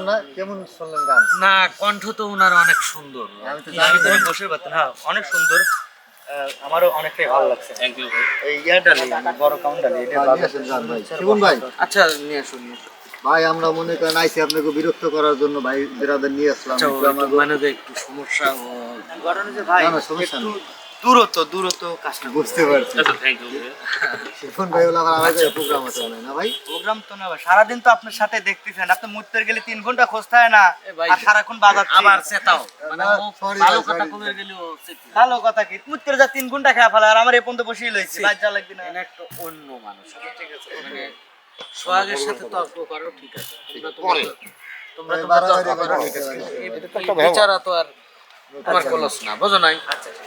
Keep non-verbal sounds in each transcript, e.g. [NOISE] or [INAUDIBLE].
না? কেমন শুনলেন না কণ্ঠ তো ওনার অনেক সুন্দর। আমি তো বসে পারতাম। হ্যাঁ, অনেক সুন্দর। আমারও অনেকটাই ভালো লাগছে। এই ইয়াটা মানে বড় কাউন্টার শিবন ভাই। আচ্ছা নিয়ে আসুন ভাই আমরা মনে করেন আইসি আপনাকে বিরক্ত করার জন্য ভাই বিরাদের নিয়ে আসলাম। আচ্ছা, মানে একটু সমস্যা ঘটনা যে ভাই সমস্যা দূরত্ব দূরত্ব কাজটা বুঝতে পারছি। আচ্ছা থ্যাংক ইউ শিবন ভাই হলো আমার আলাদা প্রোগ্রাম আছে মনে না ভাই? প্রোগ্রাম তো না ভাই। সারাদিন তো আপনার সাথে দেখতেছেন আপনি মুত্তর গেলে তিন ঘণ্টা খোঁজ না আর সারাক্ষণ বাজাচ্ছে। আবার চেতাও মানে ও ভালো কথা কবে গেলে ও ভালো কথা কি মুত্তর যা তিন ঘণ্টা খেয়ে ফেলা আর আমার এই পর্যন্ত বসেই লইছি বাচ্চা লাগবে না। একটা অন্য মানুষ। ঠিক আছে মানে সোহাগের সাথে তর্ক করো ঠিক আছে। তোমরা তোমরা- তোমরা তর্ক করো ঠিক আছে বিচারা তো আর তোমার কলস না বুঝো নাই?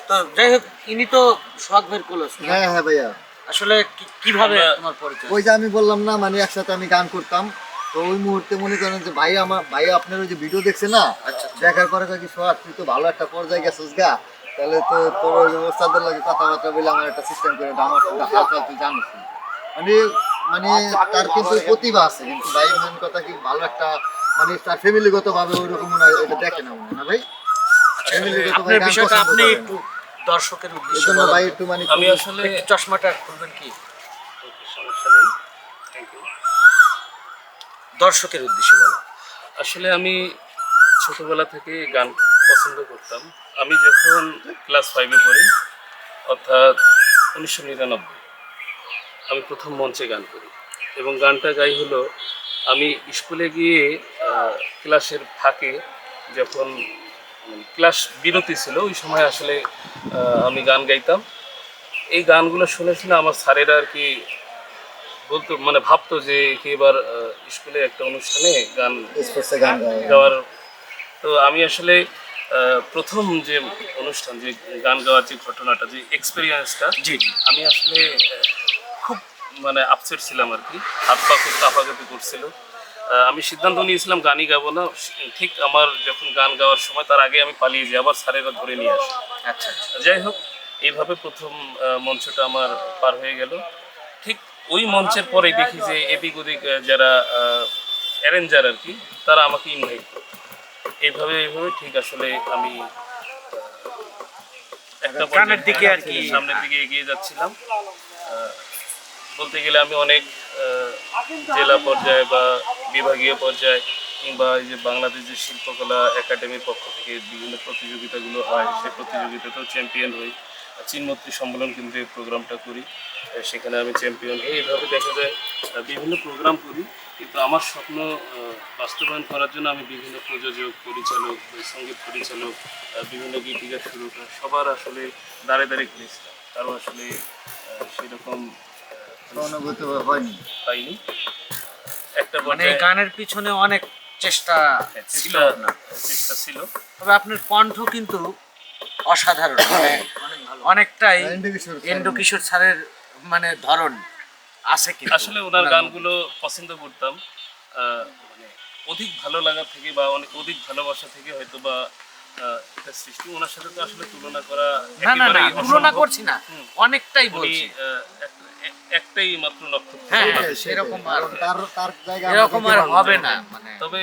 তো যাই হোক ইনি তো সোহাগের কলস হ্যাঁ হ্যাঁ ভাইয়া। আসলে কীভাবে তোমার পরিচয়? ওই যে আমি বললাম না মানে একসাথে আমি গান করতাম তো ওই মুহূর্তে মনে করেন যে ভাই আমার ভাই আপনার ওই যে ভিডিও দেখছে না আচ্ছা, দেখার পরে কি সোহাগ তুই তো ভালো একটা পর্যায়ে গেছিস গা তাহলে তো তোর ওই ওস্তাদের লাগে কথাবার্তা বলে আমার একটা সিস্টেম করে আমার তুই জানিস মানে মানে তার কিন্তু প্রতিভা আছে কিন্তু ভাই মেন কথা কি ভালো একটা মানে তার ফ্যামিলিগত ভাবে ওইরকম মনে হয় এটা দেখে না মনে হয় না ভাই? আপনার বিষয়টা আপনি একটু দর্শকের উদ্দেশ্যে ভাই একটু মানে আমি আসলে চশমাটা খুলবেন কি? দর্শকের উদ্দেশ্যে বলেন। আসলে আমি ছোটবেলা থেকে গান পছন্দ করতাম। আমি যখন ক্লাস ফাইভে পড়ি অর্থাৎ উনিশশো নিরানব্বই আমি প্রথম মঞ্চে গান করি। এবং গানটা গাই হলো আমি স্কুলে গিয়ে আহ, ক্লাসের ফাঁকে যখন ক্লাস বিরতি ছিল ওই সময় আসলে আমি গান গাইতাম। এই গানগুলো শুনে শুনে আমার স্যারেরা আর কি বলতো মানে ভাবতো যে কি এবার স্কুলে একটা অনুষ্ঠানে গান গাওয়ার। তো আমি আসলে প্রথম যে অনুষ্ঠান যে গান গাওয়ার যে ঘটনাটা যে এক্সপিরিয়েন্সটা জি। আমি আসলে খুব মানে আপসেট ছিলাম আর কি। হাত পা খুব কাঁপাকাঁপি করছিল। আমি সিদ্ধান্ত নিয়েছিলাম গানই গাবো না। ঠিক আমার যখন গান গাওয়ার সময় তার আগে আমি পালিয়ে যাই আবার স্যারেরা ধরে নিয়ে আসে। আচ্ছা যাই হোক এইভাবে প্রথম মঞ্চটা আমার পার হয়ে গেল। ঠিক ওই মঞ্চের পরেই দেখি যে এদিক ওদিক আহ, যারা অ্যারেঞ্জার আর কি তারা আমাকে ইনভাইট করে। এইভাবে এইভাবে ঠিক আসলে আমি গানের দিকে আর কি। সামনের দিকে এগিয়ে যাচ্ছিলাম। আহ, বলতে গেলে আমি অনেক আহ, জেলা পর্যায়ে বা বিভাগীয় পর্যায়ে কিংবা এই যে বাংলাদেশ যে শিল্পকলা একাডেমির পক্ষ থেকে বিভিন্ন প্রতিযোগিতাগুলো হয় সেই প্রতিযোগিতাতেও চ্যাম্পিয়ন হই। চিনমত্রী সম্মেলন কেন্দ্রে এই প্রোগ্রামটা করি। সেখানে আমি চ্যাম্পিয়ন হই এইভাবে দেখা যায় বিভিন্ন প্রোগ্রাম করি। কিন্তু আমার স্বপ্ন বাস্তবায়ন করার জন্য আমি বিভিন্ন প্রযোজক পরিচালক সংগীত পরিচালক বিভিন্ন গীতিকার সুরকার সবার আসলে দাঁড়ে দাঁড়িয়ে ঘুরেছিলাম কারও আসলে সেরকম অনুভূতি হয়নি। পাইনি একটা মানে গানের পিছনে অনেক চেষ্টা ছিল। চেষ্টা ছিল। তবে আপনার কণ্ঠ কিন্তু অসাধারণ [LAUGHS] মানে অনেকটাই Andrew Kishore sir. Andrew Kishore স্যারের মানে ধরন আছে কি আসলে ওনার গানগুলো পছন্দ করতাম। আহ, মানে অধিক ভালো লাগা থেকে বা অনেক অধিক ভালোবাসা থেকে হয়তো বা সৃষ্টি ওনার সাথে তো আসলে তুলনা করা না না না তুলনা করছি না অনেকটাই বলছি। একটাই মাত্র নক্ষত্র হ্যাঁ, হ্যাঁ, সেরকম আর তার তার জায়গা এরকম আর হবে না মানে। তবে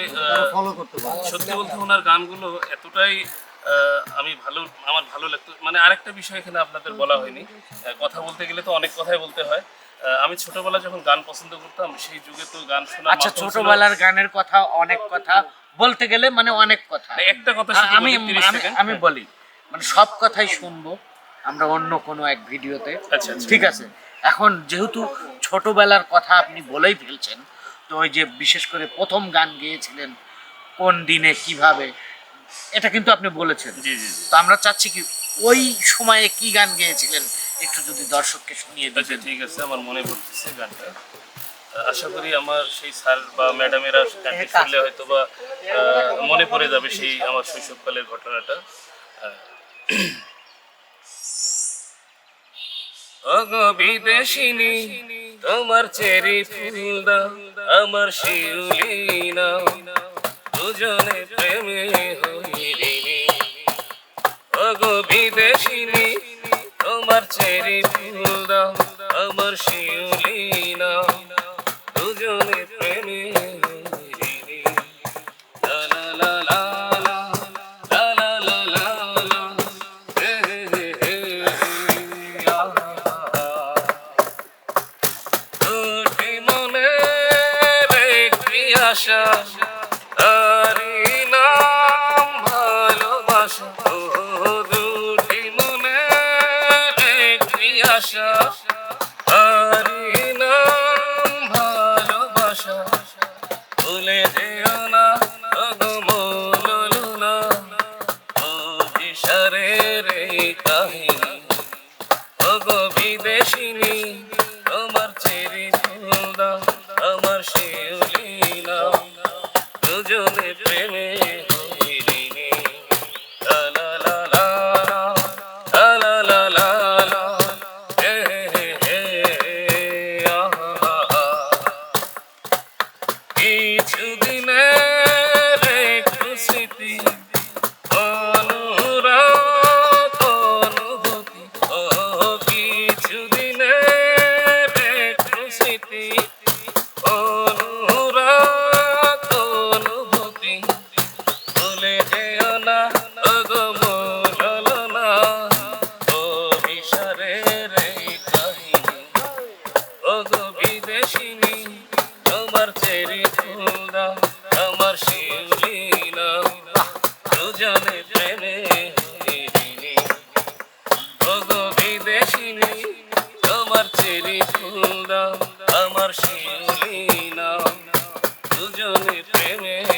ফলো করতে সত্যি বলতে ওনার গানগুলো এতটাই আমি ভালো আমার ভালো লাগতো। মানে আরেকটা বিষয় এখানে আপনাদের বলা হয়নি। কথা বলতে গেলে তো অনেক কথাই বলতে হয়। আহ, আমি ছোটবেলা যখন গান পছন্দ করতাম সেই যুগে তো গান শোনা আচ্ছা ছোটবেলার গানের কথা অনেক কথা। বলতে গেলে মানে অনেক কথা। মানে একটা কথা আমি বলি, 30 আমি বলি মানে সব কথাই শুনব আমরা অন্য কোনো এক ভিডিওতে। আচ্ছা আচ্ছা। ঠিক আছে? এখন যেহেতু ছোটবেলার কথা আপনি বলেই ফেলছেন তো ওই যে বিশেষ করে প্রথম গান গেয়েছিলেন কোন দিনে কীভাবে এটা কিন্তু আপনি বলেছেন। জি জি জি। তো আমরা চাচ্ছি কি ওই সময়ে কি গান গেয়েছিলেন একটু যদি দর্শককে শুনিয়ে আচ্ছা দিতেন। ঠিক আছে আমার মনে পড়তেছে গানটা। আশা করি আমার সেই স্যার বা ম্যাডামেরা গানটি শুনলে হয়তো বা মনে পড়ে যাবে সেই আমার শৈশবকালের ঘটনাটা। বিদেশিনী, তোমার চেরি ফুল দাও, আমার শিউলি নাও। দুজনে প্রেমে হইলি অগো বিদেশিনী, তোমার চেরি ফুল দাও, আমার শিউলি আশা আর নাম ভালোবাসা দুটি মনে একটি আশা। আর নাম ভালোবাসা, ভুলে যেও না না কাহিনী বিদেশিনী Giờ thì.